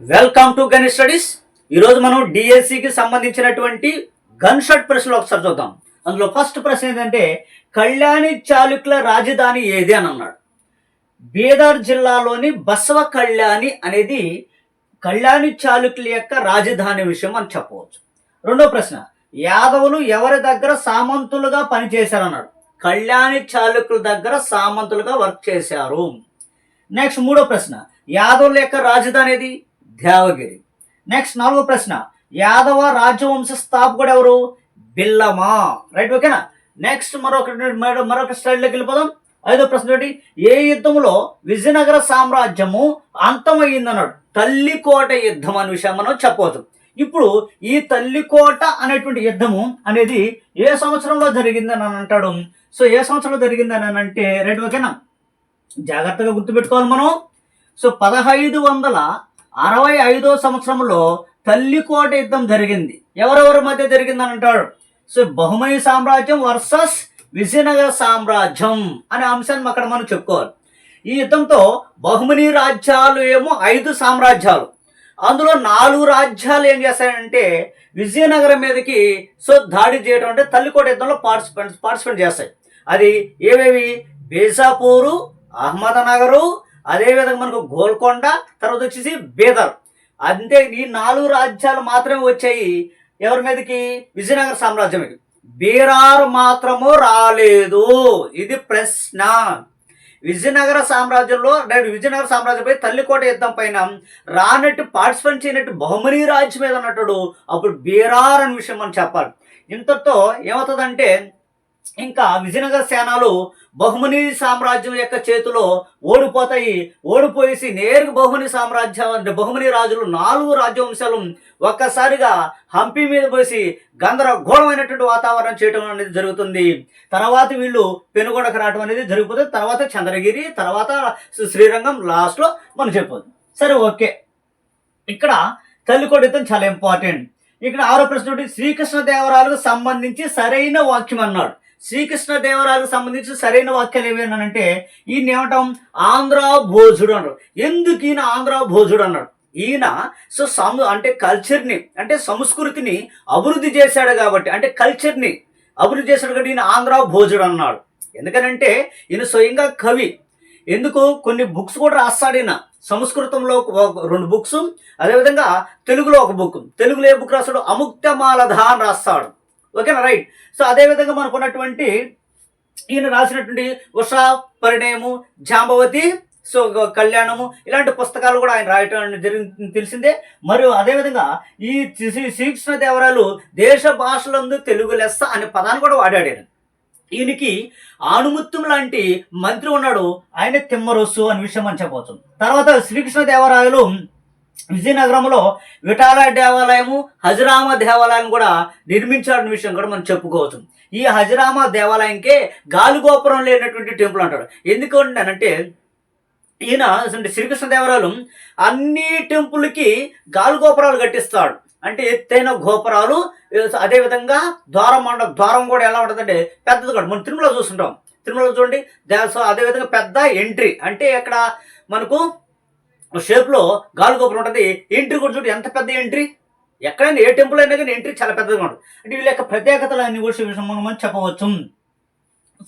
Welcome to gun studies ఈరోజు మనం డిఎస్సికి సంబంధించినటువంటి గన్ షాట్ ప్రశ్నలు ఒకసారి చూద్దాం. అందులో ఫస్ట్ ప్రశ్న ఏంటంటే కళ్యాణి చాళుక్యుల రాజధాని ఏది అని అన్నాడు. బీదర్ జిల్లాలోని బసవ కళ్యాణి అనేది కళ్యాణి చాళుక్యుల యొక్క రాజధాని విషయం అని చెప్పవచ్చు. రెండో ప్రశ్న యాదవులు ఎవరి దగ్గర సామంతులుగా పనిచేశారన్నాడు. కళ్యాణి చాళుక్యుల దగ్గర సామంతులుగా వర్క్ చేశారు. నెక్స్ట్ మూడో ప్రశ్న యాదవుల యొక్క రాజధాని ఏది? దేవగిరి నెక్స్ట్ నాలుగో ప్రశ్న. యాదవ రాజవంశ స్థాపకుడు ఎవరు? బిల్లమా. రైట్ ఓకేనా నెక్స్ట్ మరొక మరొక స్టైల్లోకి వెళ్ళిపోదాం. ఐదో ప్రశ్న ఏంటి ఏ యుద్ధంలో విజయనగర సామ్రాజ్యము అంతమయ్యిందన్నాడు? తల్లికోట యుద్ధం అనే విషయం మనం చెప్పవచ్చు. ఇప్పుడు ఈ తల్లికోట అనేటువంటి యుద్ధము అనేది ఏ సంవత్సరంలో జరిగిందని అని అంటాడు? సో ఏ సంవత్సరంలో జరిగిందని అని అంటే రైట్ ఓకేనా జాగ్రత్తగా గుర్తుపెట్టుకోవాలి మనం. సో పదహైదు వందల అరవై ఐదో సంవత్సరంలో తల్లికోట యుద్ధం జరిగింది. ఎవరెవరి మధ్య జరిగిందని అంటాడు? సో బహుమని సామ్రాజ్యం వర్సెస్ విజయనగర సామ్రాజ్యం అనే అంశాన్ని అక్కడ మనం చెప్పుకోవాలి. ఈ యుద్ధంతో బహుమని రాజ్యాలు ఏమో ఐదు సామ్రాజ్యాలు. అందులో నాలుగు రాజ్యాలు ఏం చేస్తాయంటే విజయనగరం మీదకి సో దాడి చేయడం అంటే తల్లికోట యుద్ధంలో పార్టిసిపెంట్ పార్టిసిపేట్ చేస్తాయి. అది ఏవేవి? బేసాపూరు అహ్మదనగరు అదేవిధంగా మనకు గోల్కొండ తర్వాత వచ్చేసి బీదర్. అంతే ఈ నాలుగు రాజ్యాలు మాత్రమే వచ్చాయి. ఎవరి మీదకి? విజయనగర సామ్రాజ్యంకి బీరార్ బీరారు మాత్రము రాలేదు. ఇది ప్రశ్న. విజయనగర సామ్రాజ్యంలో అంటే విజయనగర సామ్రాజ్యంపై తల్లికోట యుద్ధం పైన రానట్టు పార్టిసిపేట్ చేయనట్టు బహుమని రాజ్యం మీద అన్నట్టు అప్పుడు బీరార్ అనే విషయం మనం చెప్పాలి. ఇంతతో ఏమవుతుందంటే ఇంకా విజయనగర సేనాలు బహుమని సామ్రాజ్యం యొక్క చేతిలో ఓడిపోతాయి. ఓడిపోయేసి నేరుగా బహుమని సామ్రాజ్యం అంటే బహుమని రాజులు నాలుగు రాజ్యవంశాలు ఒక్కసారిగా హంపి మీద పోసి గందరగోళమైనటువంటి వాతావరణం చేయటం అనేది జరుగుతుంది. తర్వాత వీళ్ళు పెనుగొండకు రావడం అనేది జరిగిపోతుంది. తర్వాత చంద్రగిరి తర్వాత శ్రీరంగం లాస్ట్లో మనం చెప్పదు సరే ఓకే. ఇక్కడ తల్లికొడితం చాలా ఇంపార్టెంట్ ఇక్కడ ఆరో ప్రశ్న శ్రీకృష్ణదేవరాయలకు శ్రీకృష్ణ దేవరాలకు సంబంధించి సరైన వాక్యం అన్నాడు. శ్రీకృష్ణ దేవరాలకు సంబంధించి సరైన వాక్యాలు ఏమేనంటే ఈయన ఏమంటాం? ఆంధ్ర భోజుడు అన్నాడు. ఎందుకు ఈయన ఆంధ్ర భోజుడు అన్నాడు? ఈయన సో సము అంటే కల్చర్ని అంటే సంస్కృతిని అభివృద్ధి చేశాడు కాబట్టి అంటే కల్చర్ని అభివృద్ధి చేశాడు కాబట్టి ఈయన ఆంధ్ర భోజుడు అన్నాడు. ఎందుకనంటే ఈయన స్వయంగా కవి. ఎందుకు? కొన్ని బుక్స్ కూడా రాస్తాడు ఈయన. సంస్కృతంలో ఒక రెండు బుక్స్ అదేవిధంగా తెలుగులో ఒక బుక్. తెలుగులో ఏ బుక్ రాస్తాడు? అముక్తమాలధ అని రాస్తాడు. ఓకేనా? రైట్. సో అదేవిధంగా మనకు ఉన్నటువంటి ఈయన రాసినటువంటి ఉషా పరిణయము జాంబవతి సో కళ్యాణము ఇలాంటి పుస్తకాలు కూడా ఆయన రాయటం జరిగింది తెలిసిందే. మరియు అదేవిధంగా ఈ శ్రీ శ్రీకృష్ణ దేవరాయలు దేశ భాషలందు తెలుగు లెస్స అనే పదాన్ని కూడా వాడాడు ఈయనకి ఆణుముత్తం లాంటి మంత్రి ఉన్నాడు. ఆయన తిమ్మరొస్సు అనే విషయం అని చెప్పవచ్చు తర్వాత శ్రీకృష్ణ దేవరాయలు విజయనగరంలో విఠాల దేవాలయము హజరామ దేవాలయం కూడా నిర్మించాడన్న విషయం కూడా మనం చెప్పుకోవచ్చు. ఈ హజరామ దేవాలయంకే గాలిగోపురం లేనటువంటి టెంపుల్ అంటాడు ఎందుకు అంటే ఈయన అంటే శ్రీకృష్ణ అన్ని టెంపుల్కి గాలిగోపురాలు కట్టిస్తాడు. అంటే ఎత్తైన గోపురాలు అదేవిధంగా ద్వారం మండ ద్వారం కూడా ఎలా ఉంటుందంటే పెద్దది కూడా మనం తిరుమల చూస్తుంటాం. తిరుమల చూడండి దా- అదేవిధంగా పెద్ద ఎంట్రీ. అంటే ఇక్కడ మనకు షేప్లో గాలిగోపురం ఉంటుంది ఎంట్రీ కూడా చూడు ఎంత పెద్ద ఎంట్రీ ఎక్కడైనా ఏ టెంపుల్ అయినా కానీ ఎంట్రీ చాలా పెద్దగా ఉంటుంది. అంటే వీళ్ళ యొక్క ప్రత్యేకతలు అన్ని కూడా విషయం మనం చెప్పవచ్చు.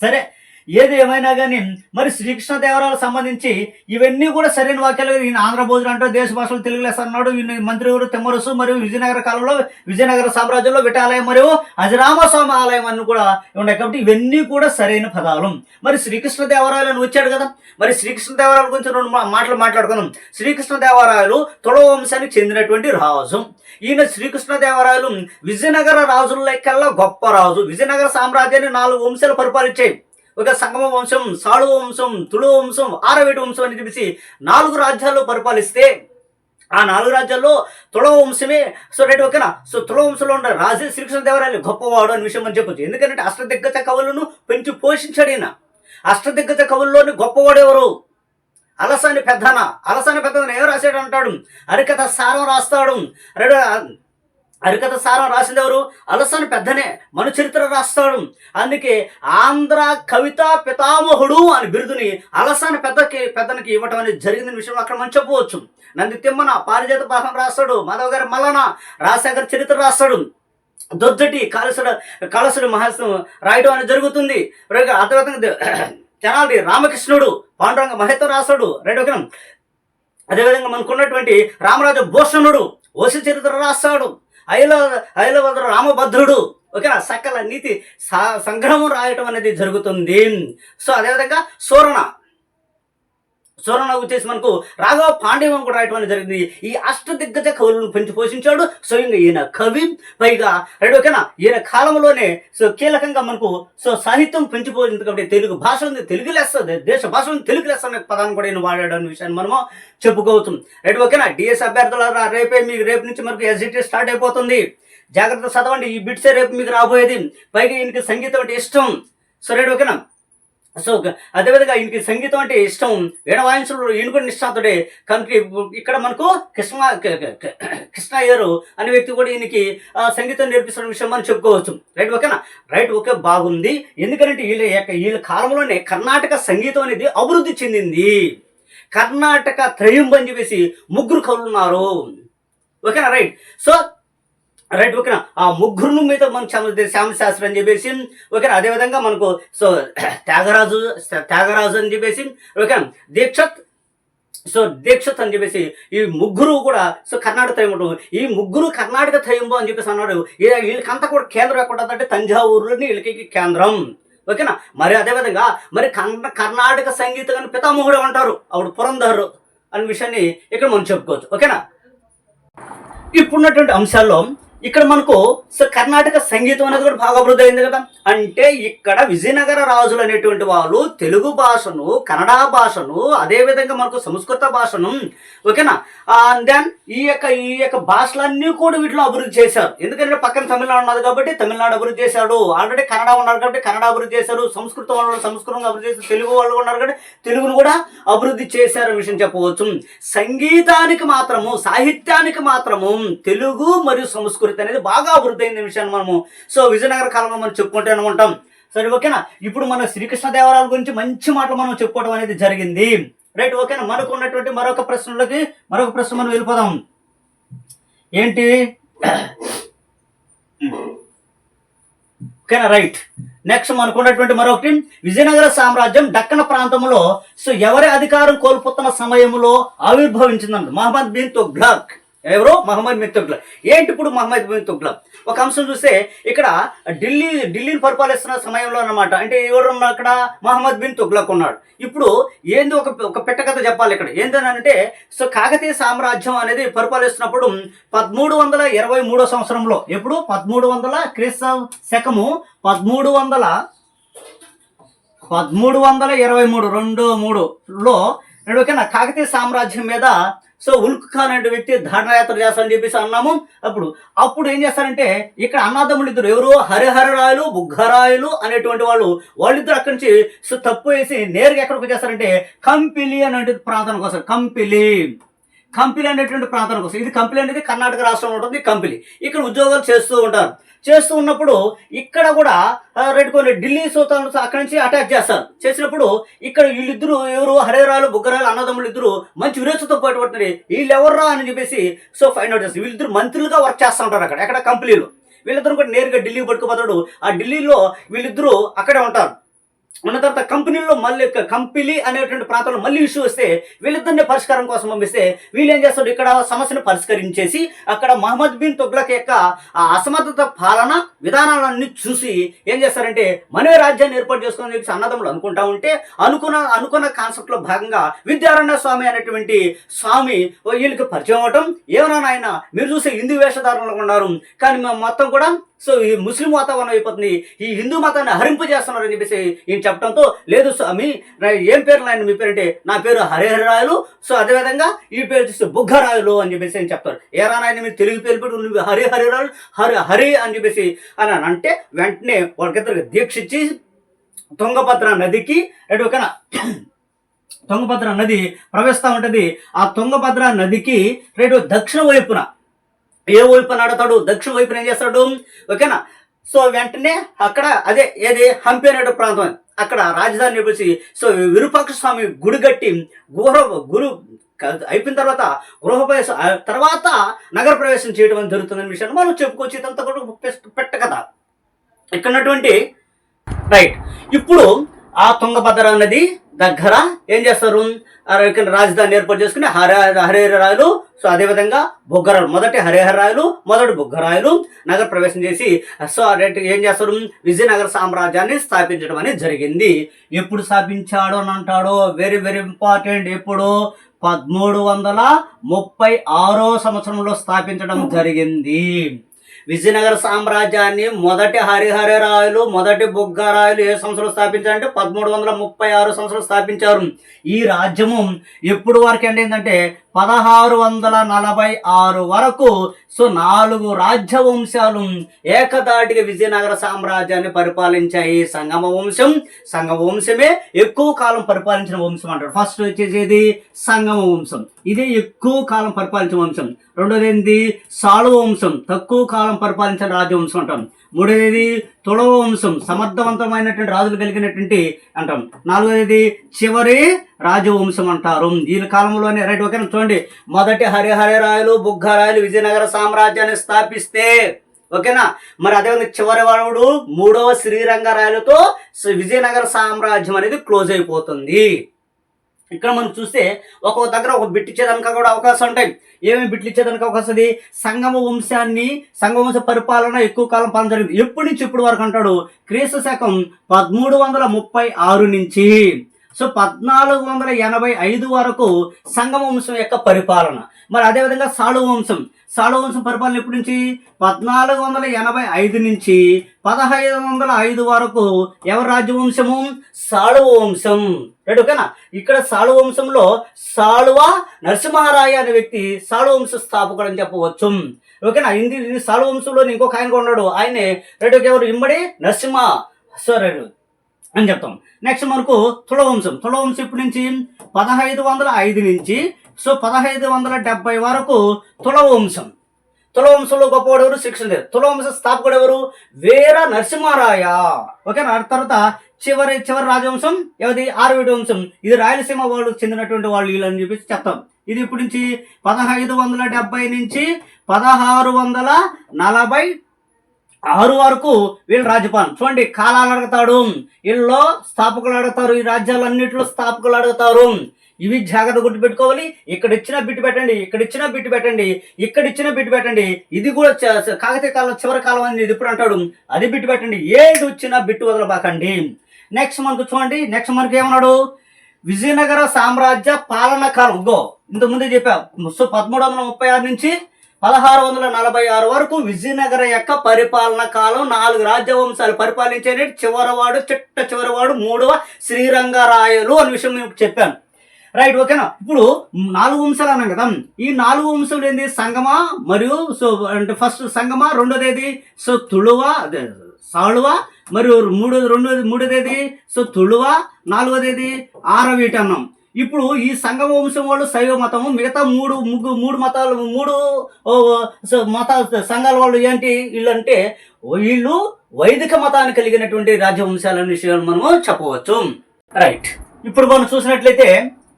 సరే ఏది ఏమైనా కానీ మరి శ్రీకృష్ణ దేవరాలకు సంబంధించి ఇవన్నీ కూడా సరైన వాక్యాలు ఈయన ఆంధ్ర భోజనం అంటూ దేశ భాషలు తెలుగు అన్నాడు ఈయన మంత్రి గారు తిమ్మరసు మరియు విజయనగర కాలంలో విజయనగర సామ్రాజ్యంలో విఠాలయం మరియు అజరామస్వామి ఆలయం అని కూడా ఉన్నాయి. కాబట్టి ఇవన్నీ కూడా సరైన పదాలు. మరి శ్రీకృష్ణ దేవరాయలు వచ్చాడు కదా. మరి శ్రీకృష్ణ దేవరాయల గురించి రెండు మాటలు మాట్లాడుకుందాం. శ్రీకృష్ణ దేవరాయలు వంశానికి చెందినటువంటి రాజు. ఈయన శ్రీకృష్ణ దేవరాయలు విజయనగర రాజులకల్లా గొప్ప రాజు. విజయనగర సామ్రాజ్యాన్ని నాలుగు వంశాలు పరిపాలించాయి. ఒక సంగమ వంశం సాళు వంశం తుళు వంశం ఆరవేటి వంశం అని చెప్పేసి నాలుగు రాజ్యాల్లో పరిపాలిస్తే ఆ నాలుగు రాజ్యాల్లో తుళ వంశమే. సో రైట్ ఓకేనా? సో తుళ వంశంలో ఉన్న రాజే శ్రీకృష్ణదేవరాయలు గొప్పవాడు అని విషయం అని చెప్పొచ్చు. ఎందుకంటే అష్టదిగ్గజ కవులను పెంచి పోషించాడు ఈయన. అష్టదిగ్గజ కవుల్లోని గొప్పవాడు ఎవరు? అలసాని పెద్దన. అలసాని పెద్దన ఏం రాశాడు అంటాడు అరికథ సారం రాస్తాడు. హరికథ సారం రాసింది ఎవరు అలసాని పెద్దనే మన చరిత్ర రాస్తాడు. అందుకే ఆంధ్ర కవిత పితామహుడు అని బిరుదుని అలసాని పెద్దకి పెద్దనికి ఇవ్వటం అనేది జరిగిన విషయం అక్కడ మనం చెప్పవచ్చు. నంది తిమ్మన పారిజాత పాఠం రాస్తాడు. మాధవ్ గారి మల్లన రాజశేఖర్ చరిత్ర రాస్తాడు. దొద్దటి కాళసుడు కాళసుడు మహాసం రాయడం అనేది జరుగుతుంది. అదేవిధంగా తెనాలి రామకృష్ణుడు పాండురంగ మహేత రాస్తాడు. రైట్ ఓకేనా? అదేవిధంగా మనకున్నటువంటి రామరాజు భూషణుడు ఓసి చరిత్ర రాస్తాడు. ఐల ఐలవద రామభద్రుడు. ఓకేనా? సకల నీతి స- సంగ్రహం రాయటం అనేది జరుగుతుంది. సో అదేవిధంగా సూరణ. సూరణ వచ్చేసి మనకు రాఘవ పాండవం కూడా రాయటం అనేది జరిగింది. ఈ అష్ట దిగ్గజ కవులను పెంచి పోషించాడు. స్వయంగా ఈయన కవి. పైగా రైట్ ఓకేనా? ఈయన కాలంలోనే సో కీలకంగా మనకు సో సాహిత్యం పెంచి పోషింది కాబట్టి తెలుగు భాష ఉంది తెలుగు లెస్స దేశ భాష ఉంది తెలుగు లెస్స అనే పదాన్ని కూడా ఈయన వాడాడు అనే విషయాన్ని మనము చెప్పుకోవచ్చు. రైట్ ఓకేనా? డిఎస్ అభ్యర్థుల రేపే మీకు రేపు నుంచి మనకు ఎస్జిటి స్టార్ట్ అయిపోతుంది. జాగ్రత్త చదవండి. ఈ బిట్సే రేపు మీకు రాబోయేది. పైగా ఈయనకి సంగీతం అంటే ఇష్టం. సో రైట్ ఓకేనా? సో అదేవిధంగా ఈయనకి సంగీతం అంటే ఇష్టం. వీణ వాయించడంలో ఈయన కూడా నిష్ఠాతుడే కనుక ఇక్కడ మనకు కృష్ణ కృష్ణ అయ్యారు అనే వ్యక్తి కూడా ఈయనకి సంగీతం నేర్పిస్తున్న విషయం మనం చెప్పుకోవచ్చు. రైట్ ఓకేనా? రైట్ ఓకే బాగుంది. ఎందుకంటే వీళ్ళ యొక్క వీళ్ళ కాలంలోనే కర్ణాటక సంగీతం అనేది అభివృద్ధి చెందింది. కర్ణాటక త్రయం అని చెప్పేసి ముగ్గురు కవులు ఉన్నారు ఓకేనా? రైట్. సో రైట్ ఓకేనా? ఆ ముగ్గురు మీద మనకు శ్యామ శ్యామ శాస్త్రి అని చెప్పేసి ఓకేనా? అదేవిధంగా మనకు సో త్యాగరాజు త్యాగరాజు అని చెప్పేసి ఓకేనా? దీక్షత్ సో దీక్షత్ అని చెప్పేసి ఈ ముగ్గురు కూడా సో కర్ణాటక త్రయం ఈ ముగ్గురు కర్ణాటక త్రయంబు అని చెప్పేసి అన్నాడు. వీళ్ళకంతా కూడా కేంద్రం ఎక్కడ అంటే తంజావూరులోని వీళ్ళకి కేంద్రం. ఓకేనా? మరి అదేవిధంగా మరి కర్ణ కర్ణాటక సంగీతం పితామహుడు అంటారు. ఆవిడ పురంధరు అనే విషయాన్ని ఇక్కడ మనం చెప్పుకోవచ్చు. ఓకేనా? ఇప్పుడున్నటువంటి అంశాల్లో ఇక్కడ మనకు సో కర్ణాటక సంగీతం అనేది కూడా బాగా అభివృద్ధి అయింది కదా. అంటే ఇక్కడ విజయనగర రాజులు అనేటువంటి వాళ్ళు తెలుగు భాషను కన్నడ భాషను అదేవిధంగా మనకు సంస్కృత భాషను ఓకేనా? దెన్ ఈ యొక్క ఈ యొక్క భాషలన్నీ కూడా వీటిలో అభివృద్ధి చేశారు. ఎందుకంటే పక్కన తమిళనాడు ఉన్నది కాబట్టి తమిళనాడు అభివృద్ధి చేశాడు. ఆల్రెడీ కన్నడ ఉన్నారు కాబట్టి కన్నడ అభివృద్ధి చేశారు. సంస్కృతం వాళ్ళు సంస్కృతం అభివృద్ధి చేశారు. తెలుగు వాళ్ళు ఉన్నారు కాబట్టి తెలుగును కూడా అభివృద్ధి చేశారు విషయం చెప్పవచ్చు. సంగీతానికి మాత్రము సాహిత్యానికి మాత్రము తెలుగు మరియు సంస్కృతి అనేది బాగా అభివృద్ధి అయింది విషయాన్ని మనము. సో విజయనగర కాలంలో మనం చెప్పుకుంటూనే ఉంటాం సరే ఓకేనా? ఇప్పుడు మన శ్రీకృష్ణదేవరాయల గురించి మంచి మాటలు మనం చెప్పుకోవడం అనేది జరిగింది. రైట్ ఓకేనా? మనకు ఉన్నటువంటి మరొక ప్రశ్నలోకి మరొక ప్రశ్న మనం వెళ్ళిపోదాం. ఏంటి? ఓకేనా? రైట్. నెక్స్ట్ మనకు ఉన్నటువంటి మరొకటి విజయనగర సామ్రాజ్యం దక్కన ప్రాంతంలో సో ఎవరి అధికారం కోల్పోతున్న సమయంలో ఆవిర్భవించిందంట. మహమ్మద్ బిన్ తుగ్లక్ ఎవరు మహమ్మద్ బిన్ తుగ్లక్ ఏంటి ఇప్పుడు మహమ్మద్ బిన్ తుగ్లక్ ఒక అంశం చూస్తే ఇక్కడ ఢిల్లీ ఢిల్లీని పరిపాలిస్తున్న సమయంలో అనమాట అంటే ఎవరు అక్కడ? మహమ్మద్ బిన్ తుగ్లక్ ఉన్నాడు. ఇప్పుడు ఏంది ఒక ఒక పెట్టకథ చెప్పాలి ఇక్కడ. ఏంటంటే సో కాకతీయ సామ్రాజ్యం అనేది పరిపాలిస్తున్నప్పుడు పదమూడు వందల ఇరవై మూడో సంవత్సరంలో ఎప్పుడు? పదమూడు వందల క్రీస్తు శకము పదమూడు వందల పదమూడు వందల ఇరవై మూడు రెండు మూడులో ఓకేనా? కాకతీయ సామ్రాజ్యం మీద సో ఉల్క్ ఖాన్ అనే వ్యక్తి దండయాత్ర చేస్తారని చెప్పేసి అన్నాము. అప్పుడు అప్పుడు ఏం చేస్తారంటే ఇక్కడ అన్నదమ్ములు ఇద్దరు ఎవరు? హరిహరరాయలు బుగ్గరాయలు అనేటువంటి వాళ్ళు వాళ్ళిద్దరు అక్కడి నుంచి సో తప్పు వేసి నేరుగా ఎక్కడికి వచ్చేస్తారంటే కంపిలి అనేటువంటి ప్రాంతానికి వస్తారు. కంపిలి. కంపిలి అనేటువంటి ప్రాంతానికి వస్తుంది ఇది కంపిలి అనేది కర్ణాటక రాష్ట్రంలో ఉంటుంది కంపిలి. ఇక్కడ ఉద్యోగాలు చేస్తూ ఉంటారు. చేస్తూ ఉన్నప్పుడు ఇక్కడ కూడా రెడ్ కొన్ని ఢిల్లీ సుల్తాన్ అక్కడి నుంచి అటాక్ చేస్తారు. చేసినప్పుడు ఇక్కడ వీళ్ళిద్దరు ఎవరు హరేరాలు బుగ్గరాలు అన్నదమ్ములు ఇద్దరు మంచి విరోచతో పట్టుబడుతున్నారు వీళ్ళు ఎవర్రా అని చెప్పేసి సో ఫైండ్ అవుట్ చేస్తారు. వీళ్ళిద్దరు మంత్రులుగా వర్క్ చేస్తూ ఉంటారు అక్కడ ఎక్కడ కంపెనీలు వీళ్ళిద్దరు కూడా నేరుగా ఢిల్లీకి పట్టుకుపోతాడు. ఆ ఢిల్లీలో వీళ్ళిద్దరూ అక్కడే ఉంటారు. ఉన్న తర్వాత కంపెనీలో మళ్ళీ కంపెనీ అనేటువంటి ప్రాంతంలో మళ్ళీ ఇష్యూ వస్తే వీళ్ళిద్దరిని పరిష్కారం కోసం పంపిస్తే వీళ్ళు ఏం చేస్తారు? ఇక్కడ సమస్యను పరిష్కరించేసి అక్కడ మహమ్మద్ బిన్ తుగ్లక్ యొక్క ఆ అసమర్థత పాలన విధానాలన్నీ చూసి ఏం చేస్తారంటే మనమే రాజ్యాన్ని ఏర్పాటు చేసుకోవాలని చెప్పి అన్నదమ్ములు అనుకుంటా ఉంటే అనుకున్న అనుకున్న కాన్సెప్ట్లో భాగంగా విద్యారణ్య స్వామి అనేటువంటి స్వామి వీళ్ళకి పరిచయం అవటం ఏమన్నా ఆయన మీరు చూసే హిందూ వేషధారణలో ఉన్నారు. కానీ మేము మొత్తం కూడా సో ఈ ముస్లిం వాతావరణం అయిపోతుంది. ఈ హిందూ మతాన్ని హరింపు చేస్తున్నారని చెప్పేసి ఈయన చెప్పడంతో లేదు స్వామి ఏం పేరు నాయన మీ పేరు అంటే నా పేరు హరిహరరాయలు. సో అదేవిధంగా ఈ పేరు చూస్తే బుగ్గరాయలు అని చెప్పేసి ఆయన చెప్తారు. ఏరా నాయన మీరు తెలుగు పేరు పెట్టి నువ్వు హరి హరి హరి అని చెప్పేసి అని అంటే వెంటనే వాళ్ళకిద్దరికి దీక్ష ఇచ్చి తుంగభద్ర నదికి ఎటు ఓకేనా తుంగభద్ర నది ప్రవహిస్తూ ఉంటుంది. ఆ తుంగభద్ర నదికి రేటు దక్షిణ వైపున ఏ వైపున ఆడతాడు దక్షిణ వైపున ఏం చేస్తాడు? ఓకేనా? సో వెంటనే అక్కడ అదే ఏది? హంపి అనే ప్రాంతం. అక్కడ రాజధాని నిర్మించి సో విరూపాక్ష స్వామి గుడి కట్టి గుహ గురు అయిపోయిన తర్వాత గృహప్రవేశం తర్వాత నగర ప్రవేశం చేయడం అని జరుగుతుందనే విషయాన్ని మనం చెప్పుకోవచ్చు. ఇదంతా కూడా పెట్ట కదా ఇక్కడ ఉన్నటువంటి రైట్. ఇప్పుడు ఆ తుంగభద్ర నది దగ్గర ఏం చేస్తారు? రాజధాని ఏర్పాటు చేసుకుని హర హరిహరాయలు సో అదేవిధంగా బొగ్గరాయలు మొదటి హరిహరాయలు మొదటి బొగ్గరాయలు నగర ప్రవేశం చేసి సో ఏం చేస్తారు? విజయనగర సామ్రాజ్యాన్ని స్థాపించడం అనేది జరిగింది. ఎప్పుడు స్థాపించాడు అని అంటాడో? వెరీ వెరీ ఇంపార్టెంట్ ఎప్పుడు? పదమూడు వందల ముప్పై ఆరో సంవత్సరంలో స్థాపించడం జరిగింది. విజయనగర సామ్రాజ్యాన్ని మొదటి హరిహరరాయలు మొదటి బుగ్గరాయలు ఏ సంవత్సరం స్థాపించారంటే పదమూడు వందల ముప్పై ఆరు సంవత్సరం స్థాపించారు. ఈ రాజ్యము ఎప్పుడు వరకు ఏంటంటే పదహారు వందల నలభై ఆరు వరకు సో నాలుగు రాజ్య వంశాలు ఏకదాటిగా విజయనగర సామ్రాజ్యాన్ని పరిపాలించాయి. సంగమ వంశం సంగమ వంశమే ఎక్కువ కాలం పరిపాలించిన వంశం అంటారు. ఫస్ట్ వచ్చేసేది సంగమ వంశం. ఇది ఎక్కువ కాలం పరిపాలించిన వంశం. రెండోది ఏంటి సాళు వంశం. తక్కువ కాలం పరిపాలించిన రాజవంశం అంటాం మూడోది తుళవ వంశం సమర్థవంతమైనటువంటి రాజులు కలిగినటువంటి అంటాం. నాలుగవది చివరి రాజవంశం అంటారు. ఈ కాలంలోనే రైట్ ఓకేనా చూడండి. మొదటి హరిహరరాయలు బుగ్గరాయలు విజయనగర సామ్రాజ్యాన్ని స్థాపిస్తే ఓకేనా? మరి అదేవిధంగా చివరి వాడు మూడవ శ్రీరంగరాయలతో విజయనగర సామ్రాజ్యం అనేది క్లోజ్ అయిపోతుంది. ఇక్కడ మనం చూస్తే ఒక్కొక్క దగ్గర ఒక బిట్ ఇచ్చేదానికి కూడా అవకాశం ఉంటాయి. ఏమేమి బిట్లు ఇచ్చేదానికి అవకాశం ఉంది? సంగమ వంశాన్ని సంగవంశ పరిపాలన ఎక్కువ కాలం పాలన జరిగింది. ఎప్పటి నుంచి ఇప్పటి వరకు అంటాడు? క్రీస్తు శకం పదమూడు వందల ముప్పై ఆరు నుంచి. సో పద్నాలుగు వందల ఎనభై ఐదు వరకు సంగమ వంశం యొక్క పరిపాలన. మరి అదేవిధంగా సాళు వంశం. సాళు వంశం పరిపాలన ఎప్పటి నుంచి? పద్నాలుగు వందల ఎనభై ఐదు నుంచి పదహైదు వందల ఐదు వరకు ఎవరి రాజవంశము? సాళువ వంశం. రైట్ ఓకేనా? ఇక్కడ సాళువ వంశంలో సాళువ నరసింహారాయ అనే వ్యక్తి సాళువ వంశ స్థాపకుడు అని చెప్పవచ్చు. ఓకేనా? ఇది ఇది సాళువ వంశంలో ఇంకొక ఆయన ఉన్నాడు. ఆయనే రైట్ ఓకే ఎవరు? ఇమ్మడి నరసింహ. సరే అని చెప్తాం. నెక్స్ట్ మనకు తుళవంశం తుళవంశం ఇప్పటి నుంచి? పదహైదు వందల ఐదు నుంచి. సో పదహైదు వందల డెబ్బై వరకు తుళవంశం తులవంశంలో గొప్పవాడు ఎవరు? శిక్షణ తులవంశ స్థాపకుడు ఎవరు? వీర నరసింహారాయ. ఓకేనా తర్వాత చివరి చివరి రాజవంశం ఎవరి ఆరవిడి వంశం. ఇది రాయలసీమ వాళ్ళకి చెందినటువంటి వాళ్ళు వీళ్ళు అని చెప్పేసి చెప్తాం. ఇది ఇప్పటి నుంచి? పదహైదు వందల డెబ్బై నుంచి పదహారు వందల నలభై ఆరు వరకు వీళ్ళు రాజ్యపాలన చూడండి కాలాలు అడుగుతాడు. వీళ్ళలో స్థాపకులు అడుగుతారు. ఈ రాజ్యాలన్నింటిలో స్థాపకులు అడుగుతారు. ఇవి జాగ్రత్త గుర్తు పెట్టుకోవాలి ఇక్కడ ఇచ్చిన బిట్టు పెట్టండి. ఇక్కడ ఇచ్చిన బిట్టు పెట్టండి. ఇక్కడ ఇచ్చిన బిట్టు పెట్టండి. ఇది కూడా కాకతీయ కాలం చివరి కాలం అని ఇది ఇప్పుడు అంటాడు. అది బిట్టు పెట్టండి. ఏది వచ్చినా బిట్టు వదలబాకండి. నెక్స్ట్ మనకు చూడండి. నెక్స్ట్ మనకి ఏమన్నాడు? విజయనగర సామ్రాజ్య పాలన కాలం. గో ఇంతకుముందే చెప్పా. సో పదమూడు వందల ముప్పై ఆరు నుంచి పదహారు వందల నలభై ఆరు వరకు విజయనగర యొక్క పరిపాలన కాలం నాలుగు రాజ్యవంశాలు పరిపాలించే చివరివాడు చిట్ట చివరివాడు మూడవ శ్రీరంగరాయలు అనే విషయం మీకు చెప్పాను. రైట్ ఓకేనా ఇప్పుడు నాలుగు వంశాలు అన్నాం కదా. ఈ నాలుగు వంశాలు ఏంది? సంగమ మరియు సో అంటే ఫస్ట్ సంగమ రెండోది ఏది? సో తుళువ అదే సాళువ మరియు మూడోది రెండోది మూడోది ఏది? సో తుళువ నాలుగోది ఏది? ఆరవీటి అన్నాం. ఇప్పుడు ఈ సంగమ వంశం వాళ్ళు శైవ మతము మిగతా మూడు ముగ్గు మూడు మతాలు మూడు మత సంఘాల వాళ్ళు ఏంటి? వీళ్ళంటే వీళ్ళు వైదిక మతాన్ని కలిగినటువంటి రాజవంశాల విషయాలు మనము చెప్పవచ్చు. రైట్ ఇప్పుడు మనం చూసినట్లయితే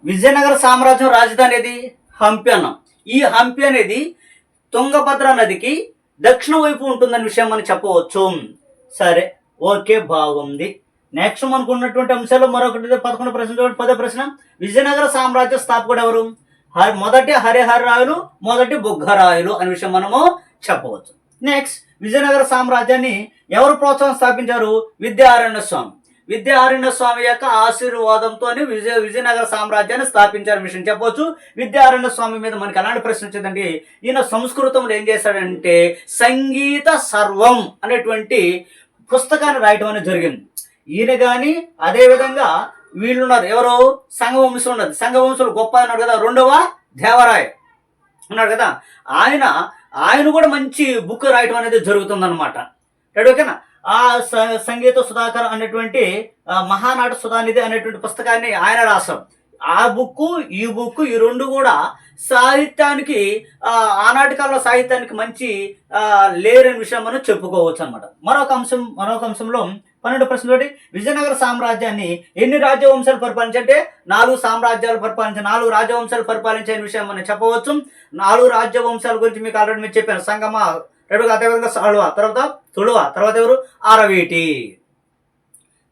విజయనగర సామ్రాజ్యం రాజధాని అనేది హంపి అన్నాం. ఈ హంపి అనేది తుంగభద్ర నదికి దక్షిణ వైపు ఉంటుందనే విషయం మనం చెప్పవచ్చు. సరే ఓకే బాగుంది. నెక్స్ట్ మనకు ఉన్నటువంటి అంశాలు మరొకటి పదకొండు ప్రశ్న పదో ప్రశ్న. విజయనగర సామ్రాజ్య స్థాపకుడు ఎవరు? మొదటి హరిహర రాయులు మొదటి బుగ్గరాయలు అనే విషయం మనము చెప్పవచ్చు. నెక్స్ట్ విజయనగర సామ్రాజ్యాన్ని ఎవరు ప్రోత్సాహం స్థాపించారు? విద్యారణ్య స్వామి. విద్యారణ్య స్వామి యొక్క ఆశీర్వాదంతో విజయ విజయనగర సామ్రాజ్యాన్ని స్థాపించారు విషయం చెప్పవచ్చు. విద్యారణ్య స్వామి మీద మనకి ఎలాంటి ప్రశ్న వచ్చిందండి ఈయన సంస్కృతంలో ఏం చేశాడంటే సంగీత సర్వం అనేటువంటి పుస్తకాన్ని రాయటం అనేది జరిగింది. ఈయన కానీ అదేవిధంగా వీళ్ళున్నారు. ఎవరు? సంఘవంశం ఉన్నది సంఘవంశులు గొప్ప అన్నాడు కదా రెండవ దేవరాయ ఉన్నాడు కదా. ఆయన ఆయన కూడా మంచి బుక్ రాయటం అనేది జరుగుతుందన్నమాట. రైట్ ఓకేనా? ఆ స- సంగీత సుధాకర్ అనేటువంటి మహానాట సుధానిధి అనేటువంటి పుస్తకాన్ని ఆయన రాశారు. ఆ బుక్ ఈ బుక్ ఈ రెండు కూడా సాహిత్యానికి ఆనాటి కాలంలో సాహిత్యానికి మంచి లేరని విషయం మనం చెప్పుకోవచ్చు అనమాట మరొక అంశం మరొక అంశంలో పన్నెండు ప్రశ్నలు విజయనగర సామ్రాజ్యాన్ని ఎన్ని రాజవంశాలు పరిపాలించంటే నాలుగు సామ్రాజ్యాలు పరిపాలించే నాలుగు రాజవంశాలు పరిపాలించే విషయం మనం చెప్పవచ్చు. నాలుగు రాజ్యవంశాల గురించి మీకు ఆల్రెడీ మీరు చెప్పాను. సంగమ రెండు అదేవిధంగా సాళువ తర్వాత తుಳುవ తర్వాత ఎవరు? ఆరవీటి.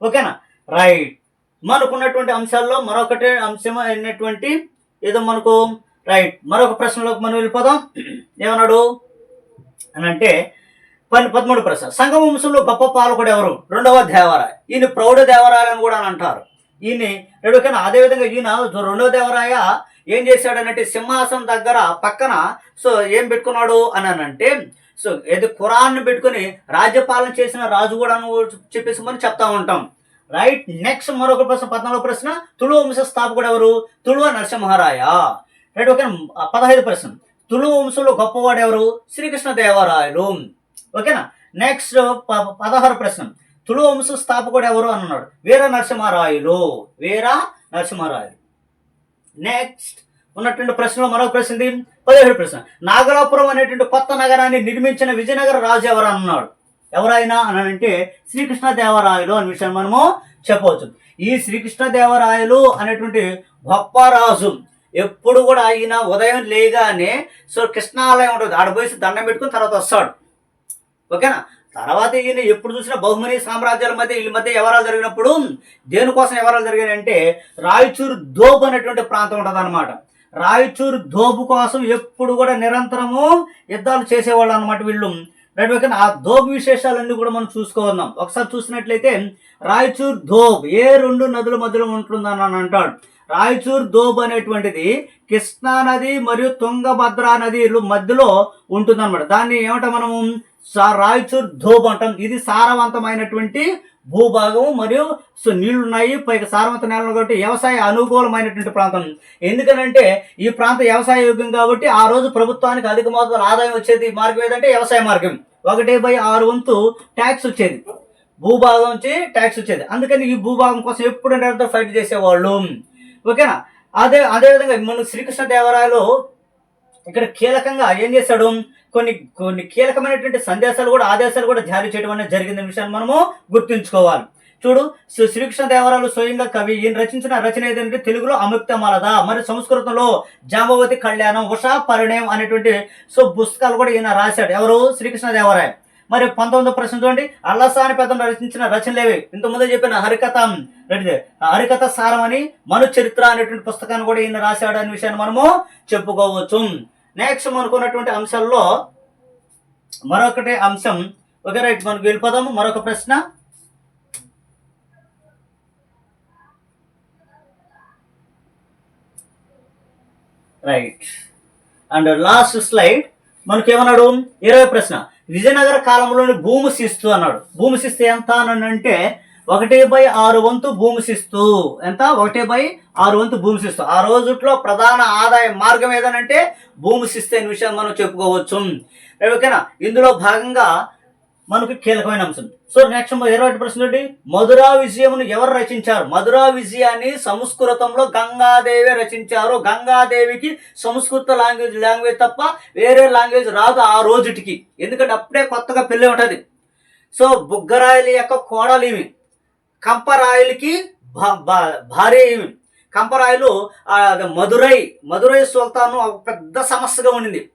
ఓకేనా? రైట్. మనకున్నటువంటి అంశాల్లో మరొకటి అంశం అయినటువంటి ఏదో మనకు రైట్. మరొక ప్రశ్నలోకి మనం వెళ్ళిపోదాం. ఏమన్నాడు? అని అంటే పని పదమూడు ప్రశ్న సంగమ వంశంలో గొప్ప పాలకుడు ఎవరు? రెండవ దేవరాయ. ఈయన ప్రౌఢ దేవరాయ అని కూడా అని అంటారు. ఈయన రెండుకైనా అదేవిధంగా ఈయన రెండవ దేవరాయ ఏం చేశాడనంటే సింహాసనం దగ్గర పక్కన సో ఏం పెట్టుకున్నాడు అని అంటే సో ఏది ఖురాన్ను పెట్టుకుని రాజ్యపాలన చేసిన రాజు కూడా చెప్పేసి మనం చెప్తా ఉంటాం. రైట్ నెక్స్ట్ మరొక ప్రశ్న పద్నాలుగు ప్రశ్న. తుళు వంశ స్థాపకుడు ఎవరు? తుళువ నరసింహరాయ. రైట్ ఓకే పదహైదు ప్రశ్న తుళు వంశంలో గొప్పవాడు ఎవరు? శ్రీకృష్ణ దేవరాయలు. ఓకేనా? నెక్స్ట్ ప- పదహారు ప్రశ్న తుళు వంశ స్థాపకుడు ఎవరు అన్నాడు. వీర నరసింహారాయులు వీర నరసింహారాయులు నెక్స్ట్ ఉన్నటువంటి ప్రశ్నలో మరొక ప్రశ్న పదిహేడు ప్రశ్న. నాగలాపురం అనేటువంటి కొత్త నగరాన్ని నిర్మించిన విజయనగర రాజు ఎవరు అన్నాడు. ఎవరైనా అని అంటే శ్రీకృష్ణదేవరాయలు అనే విషయాన్ని మనము చెప్పవచ్చు. ఈ శ్రీకృష్ణదేవరాయలు అనేటువంటి గొప్ప రాజు. ఎప్పుడు కూడా ఈయన ఉదయం లేగానే సో కృష్ణాలయం ఉంటుంది. ఆడ పోయి దండం పెట్టుకుని తర్వాత వస్తాడు. ఓకేనా? తర్వాత ఈయన ఎప్పుడు చూసినా బహుమని సామ్రాజ్యాల మధ్య వీళ్ళ మధ్య వ్యవహారాలు జరిగినప్పుడు దేనికోసం వ్యవహారాలు జరిగాయంటే రాయచూరు దోబు అనేటువంటి ప్రాంతం ఉంటుంది అనమాట రాయచూరు దోబు కోసం ఎప్పుడు కూడా నిరంతరము యుద్ధాలు చేసేవాళ్ళు అనమాట వీళ్ళు. రైట్ ఓకే ఆ దోబు విశేషాలన్నీ కూడా మనం చూసుకోవద్దాం ఒకసారి చూసినట్లయితే రాయచూర్ దోబ్ ఏ రెండు నదుల మధ్యలో ఉంటుందని అని అంటాడు. రాయచూర్ దోబ్ అనేటువంటిది కృష్ణా నది మరియు తుంగభద్రా నదిలు మధ్యలో ఉంటుందన్నమాట. దాన్ని ఏమంట మనము? రాయచూర్ ధోబ్ అంటాం ఇది సారవంతమైనటువంటి భూభాగం మరియు సో నీళ్ళున్నాయి. పైగా సారవంత నేలలు కాబట్టి వ్యవసాయ అనుకూలమైనటువంటి ప్రాంతం. ఎందుకనంటే ఈ ప్రాంతం వ్యవసాయ యోగ్యం కాబట్టి ఆ రోజు ప్రభుత్వానికి అధిక మొత్తంలో ఆదాయం వచ్చేది మార్గం ఏదంటే వ్యవసాయ మార్గం. ఒకటే బై ఆరు వంతు ట్యాక్స్ వచ్చేది. భూభాగం నుంచి ట్యాక్స్ వచ్చేది. అందుకని ఈ భూభాగం కోసం ఎప్పుడు ఫైట్ చేసేవాళ్ళు. ఓకేనా? అదే అదేవిధంగా మన శ్రీకృష్ణ దేవరాయలు ఇక్కడ కీలకంగా ఏం చేశాడు? కొన్ని కొన్ని కీలకమైనటువంటి సందేశాలు కూడా ఆదేశాలు కూడా జారీ చేయడం అనేది జరిగింది విషయాన్ని మనము గుర్తుంచుకోవాలి. చూడు శ్రీ- శ్రీకృష్ణ దేవరాలు స్వయంగా కవి ఈయన రచించిన రచన ఏదంటే తెలుగులో అముక్తమాలద మరి సంస్కృతంలో జాంబవతి కళ్యాణం ఉషా పరిణయం అనేటువంటి సో పుస్తకాలు కూడా ఈయన రాశాడు. ఎవరు? శ్రీకృష్ణ దేవరాయ మరి పంతొమ్మిదో ప్రశ్న చూడండి. అల్లసాని పెద్ద రచించిన రచనలేవి ఇంతకుముందే చెప్పిన హరికథ. హరికథ సారం అని మను చరిత్ర అనేటువంటి పుస్తకాన్ని కూడా ఈయన రాశాడు అనే విషయాన్ని మనము చెప్పుకోవచ్చు. నెక్స్ట్ మనకున్నటువంటి అంశాల్లో మరొకటి అంశం. ఓకే రైట్ మనకు వెళ్ళిపోదాము. మరొక ప్రశ్న. రైట్ అండ్ లాస్ట్ స్లైడ్ మనకి ఏమన్నాడు ఇరవై ప్రశ్న. విజయనగర కాలంలోని భూమి శిస్తు అన్నాడు. భూమి శిస్తు ఎంత అని అంటే ఒకటి బై ఆరు వంతు భూమి శిస్తు. ఎంత? ఒకటి బై ఆరు వంతు భూమిశిస్తు ఆ రోజుట్లో ప్రధాన ఆదాయ మార్గం ఏదనంటే భూమిశిస్తు అనే విషయం మనం చెప్పుకోవచ్చు. ఓకేనా? ఇందులో భాగంగా మనకు కీలకమైన అంశం. సో నెక్స్ట్ ఇరవై ఒకటి ప్రశ్న ఏంటి మధురా విజయమును ఎవరు రచించారు? మధురా విజయాన్ని సంస్కృతంలో గంగాదేవి రచించారు. గంగాదేవికి సంస్కృత లాంగ్వేజ్ లాంగ్వేజ్ తప్ప వేరే లాంగ్వేజ్ రాదు ఆ రోజుటికి. ఎందుకంటే అప్పుడే కొత్తగా పెళ్ళి ఉంటుంది. సో బుగ్గరాయల యొక్క కోడలు ఇవి కంపరాయలకి భారీ కంపరాయలు మధురై మధురై సుల్తాను ఒక పెద్ద సమస్యగా ఉండింది.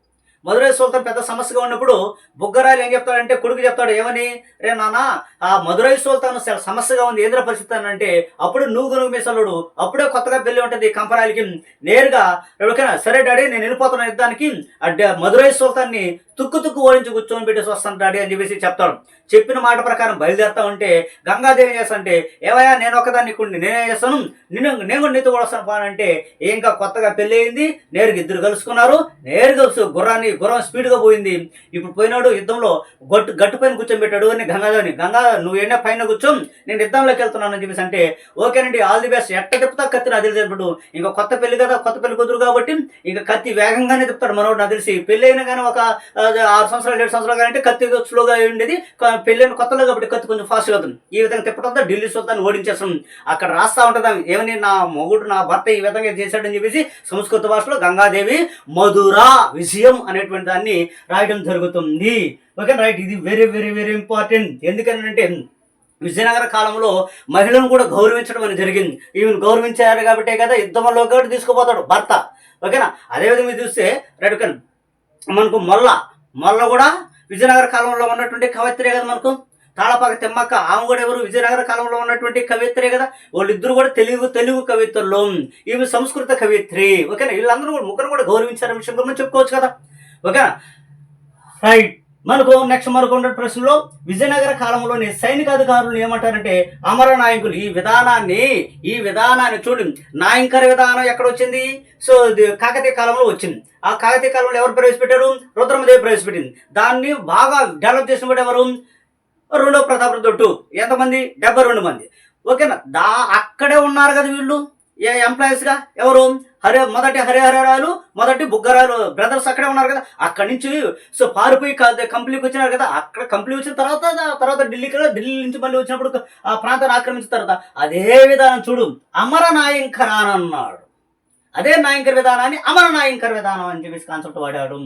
మధురై సుల్తాన్ పెద్ద సమస్యగా ఉన్నప్పుడు బుగ్గరాయలు ఏం చెప్తాడంటే కొడుకు చెప్తాడు ఏమని? రే నాన్న ఆ మధురై సుల్తాన్ సమస్యగా ఉంది ఏంద్ర పరిస్థితి? అని అంటే అప్పుడు నువ్వు గనుగు మీసలుడు అప్పుడే కొత్తగా పెళ్ళి ఉంటుంది కంపరాయలకి. నేరుగా ఎవరికైనా సరే డాడీ నేను వెళ్ళిపోతున్న యుద్ధానికి. మధురై సుల్తాన్ని తుక్కు తుక్కు ఓడించి కూర్చొని పెట్టి వస్తాను అని చెప్పేసి చెప్తాడు. చెప్పిన మాట ప్రకారం బయలుదేరుతా ఉంటే గంగాదేవి చేస్తంటే చేస్తా అంటే ఏవయ్యా నేను ఒకదాన్ని కొన్ని నేనే చేస్తాను? నేను నేను కూడా నీతో కూడా వస్తాను అంటే ఇంకా కొత్తగా పెళ్ళి అయింది నేరుగా ఇద్దరు కలుసుకున్నారు. నేరుగా కలుసు గుర్రాన్ని గుర్రం స్పీడ్గా పోయింది. ఇప్పుడు పోయినాడు యుద్ధంలో గట్టు గట్టు పైన కూర్చోబెట్టాడు అని గంగాదేవిని. గంగా నువ్వు ఎన్న పైన కూర్చో నేను యుద్ధంలోకి వెళ్తున్నాను అని చెప్పేసి అంటే ఓకేనండి ఆల్ ది బెస్ట్ ఎట్ట తిప్పుతా కత్తి నాకు తెలిసినప్పుడు ఇంకా కొత్త పెళ్ళి కదా కొత్త పెళ్ళి కుదురు కాబట్టి ఇంకా కత్తి వేగంగానే తిప్పుతాడు మనోడు నాకు తెలిసి. పెళ్ళి అయినా కానీ ఒక ఆరు సంవత్సరాలు ఏడు సంవత్సరాలు కానీ అంటే కత్తి స్లోగా ఉండేది. పెళ్ళైన కొత్తలో కాబట్టి కత్తి కొంచెం ఫాస్ట్గా అవుతుంది ఈ విధంగా తిప్పడంతో ఢిల్లీ సుల్తాన్ ఓడించేస్తాం అక్కడ రాస్తా ఉంటుంది ఏమని నా మొగుడు నా భర్త ఈ విధంగా చేశాడని చెప్పేసి సంస్కృత భాషలో గంగాదేవి మధురా విజయం అనేటువంటి దాన్ని రాయడం జరుగుతుంది. Okay right. ఇది వెరీ వెరీ వెరీ ఇంపార్టెంట్. ఎందుకనంటే విజయనగర కాలంలో మహిళను కూడా గౌరవించడం అనేది జరిగింది. ఈమెను గౌరవించారు కాబట్టే కదా యుద్ధంలో కాబట్టి తీసుకుపోతాడు భర్త. ఓకేనా? అదేవిధంగా మీరు చూస్తే రైట్ ఓకే మనకు మొల్ల మొన్న కూడా విజయనగర కాలంలో ఉన్నటువంటి కవయిత్రే కదా మనకు? తాళపాక తెమ్మక్క ఆమె కూడా ఎవరు? విజయనగర కాలంలో ఉన్నటువంటి కవిత్రే కదా? వాళ్ళిద్దరు కూడా తెలుగు తెలుగు కవిత్రులు. ఈమె సంస్కృత కవిత్రి. ఓకేనా? వీళ్ళందరూ కూడా ముగ్గురు కూడా గౌరవించారనే విషయం కూడా చెప్పుకోవచ్చు కదా. ఓకేనా? రైట్ మనకు నెక్స్ట్ మనకు ఉన్న ప్రశ్నలో విజయనగర కాలంలోని సైనిక అధికారులు ఏమంటారంటే అమర నాయకులు ఈ విధానాన్ని ఈ విధానాన్ని చూడు నాయంకర విధానం ఎక్కడ వచ్చింది? సో కాకతీయ కాలంలో వచ్చింది. ఆ కాకతీయ కాలంలో ఎవరు ప్రవేశపెట్టారు? రుద్రమదేవి ప్రవేశపెట్టింది. దాన్ని బాగా డెవలప్ చేసినప్పుడు ఎవరు? రెండో ప్రతాపరుడు ఎంతమంది? డెబ్బై రెండు మంది. ఓకేనా? దా అక్కడే ఉన్నారు కదా వీళ్ళు. ఏ ఎంప్లాయీస్గా ఎవరు? హరే మొదటి హరిహరాలు మొదటి బుగ్గరాలు బ్రదర్స్ అక్కడే ఉన్నారు కదా. అక్కడి నుంచి సో పారిపోయి కంపెనీకి వచ్చినారు కదా. అక్కడ కంపెనీ వచ్చిన తర్వాత తర్వాత ఢిల్లీకి వెళ్ళి, ఢిల్లీ నుంచి మళ్ళీ వచ్చినప్పుడు ఆ ప్రాంతాన్ని ఆక్రమించిన తర్వాత. అదే విధానం చూడు. అమర నాయంకర అని అన్నాడు. అదే నాయంకర్ విధానాన్ని అమర నాయంకర్ విధానం అని చెప్పేసి కాన్సెప్ట్ వాడాడు.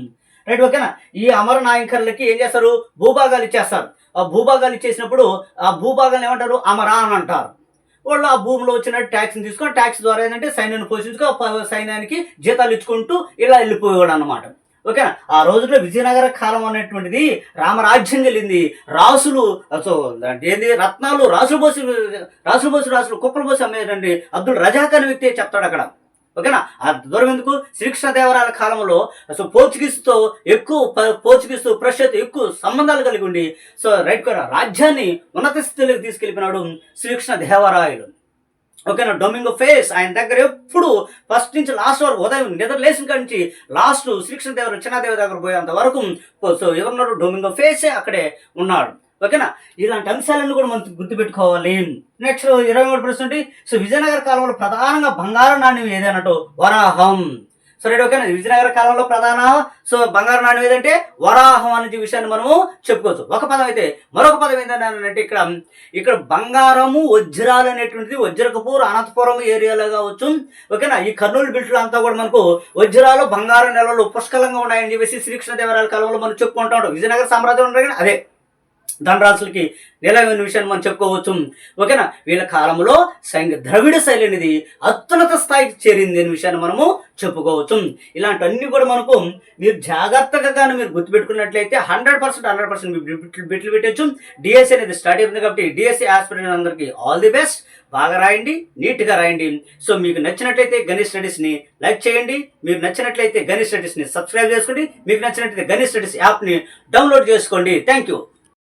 రైట్ ఓకేనా? ఈ అమర నాయంకర్లకి ఏం చేస్తారు? భూభాగాలు ఇచ్చేస్తారు. ఆ భూభాగాలు ఇచ్చేసినప్పుడు ఆ భూభాగాలు ఏమంటారు? అమరా అని అంటారు. వాళ్ళు ఆ భూమిలో వచ్చిన ట్యాక్స్ని తీసుకొని ట్యాక్స్ ద్వారా ఏంటంటే సైన్యాన్ని పోషించుకో ప- సైన్యానికి జీతాలు ఇచ్చుకుంటూ ఇలా వెళ్ళిపోయేవాడు అనమాట ఓకేనా ఆ రోజుల్లో విజయనగర కాలం అనేటువంటిది రామరాజ్యం కలిగింది. రాసులు సో అంటే ఏంది? రత్నాలు రాసులు పోసి రాసులు పోసి రాసులు కుప్పలు పోసి అమ్మేటండి అబ్దుల్ రజాక్ అనే వ్యక్తి చెప్తాడు అక్కడ. ఓకేనా? ఆ దూరం ఎందుకు? శ్రీకృష్ణదేవరాయల కాలంలో సో పోర్చుగీస్తో ఎక్కువ పోర్చుగీస్తో ప్రశ్నతో ఎక్కువ సంబంధాలు కలిగి ఉండి సో రైట్ రాజ్యాన్ని ఉన్నత స్థితిలోకి తీసుకెళ్ళిపోయినాడు శ్రీకృష్ణ దేవరాయలు. ఓకేనా? డొమింగో ఫేస్ ఆయన దగ్గర ఎప్పుడు ఫస్ట్ నుంచి లాస్ట్ వరకు ఉదయం నిద్ర లేచిన కాడి నుంచి లాస్ట్ శ్రీకృష్ణదేవరు చిన్నదేవి దగ్గర పోయేంత వరకు సో ఎవరున్నాడు? డొమింగో ఫేసే అక్కడే ఉన్నాడు. ఓకేనా? ఇలాంటి అంశాలను కూడా మనం గుర్తుపెట్టుకోవాలి. నెక్స్ట్ ఇరవై మూడు ప్రశ్న సో విజయనగర కాలంలో ప్రధానంగా బంగారు నాణ్యం ఏదన్నట్టు వరాహం. సో రైట్ ఓకేనా? విజయనగర కాలంలో ప్రధాన సో బంగారు నాణ్యం ఏదంటే? వరాహం అనే విషయాన్ని మనము చెప్పుకోవచ్చు. ఒక పదం అయితే మరొక పదం ఏంటంటే ఇక్కడ ఇక్కడ బంగారము వజ్రాలు అనేటువంటిది వజ్రకపూర్ అనంతపురం ఏరియాలో కావచ్చు. ఓకేనా? ఈ కర్నూలు బిల్ట్లు అంతా కూడా మనకు వజ్రాలు బంగారం నెలలు పుష్కలంగా ఉన్నాయని చెప్పేసి శ్రీకృష్ణదేవరాయల కాలంలో మనం చెప్పుకుంటా ఉంటాం. విజయనగర సామ్రాజ్యం ఉండగా అదే. ధనరాశులకి నిలవైన విషయాన్ని మనం చెప్పుకోవచ్చు. ఓకేనా? వీళ్ళ కాలంలో సైన్య ద్రవిడ శైలి అనేది అత్యున్నత స్థాయికి చేరింది అనే విషయాన్ని మనము చెప్పుకోవచ్చు. ఇలాంటివన్నీ కూడా మనకు మీరు జాగ్రత్తగా కానీ మీరు గుర్తుపెట్టుకున్నట్లయితే హండ్రెడ్ పర్సెంట్ హండ్రెడ్ పర్సెంట్ బిట్లు బిట్లు పెట్టచ్చు. డిఎస్సీ అనేది స్టార్ట్ అయింది కాబట్టి డిఎస్సీ ఆస్పిరెంట్ అందరికీ ఆల్ ది బెస్ట్. బాగా రాయండి నీట్గా రాయండి. సో మీకు నచ్చినట్లయితే గణేష్ స్టడీస్ని లైక్ చేయండి. మీకు నచ్చినట్లయితే గణేష్ స్టడీస్ని సబ్స్క్రైబ్ చేసుకోండి. మీకు నచ్చినట్లయితే గణేష్ స్టడీస్ యాప్ని డౌన్లోడ్ చేసుకోండి. Thank you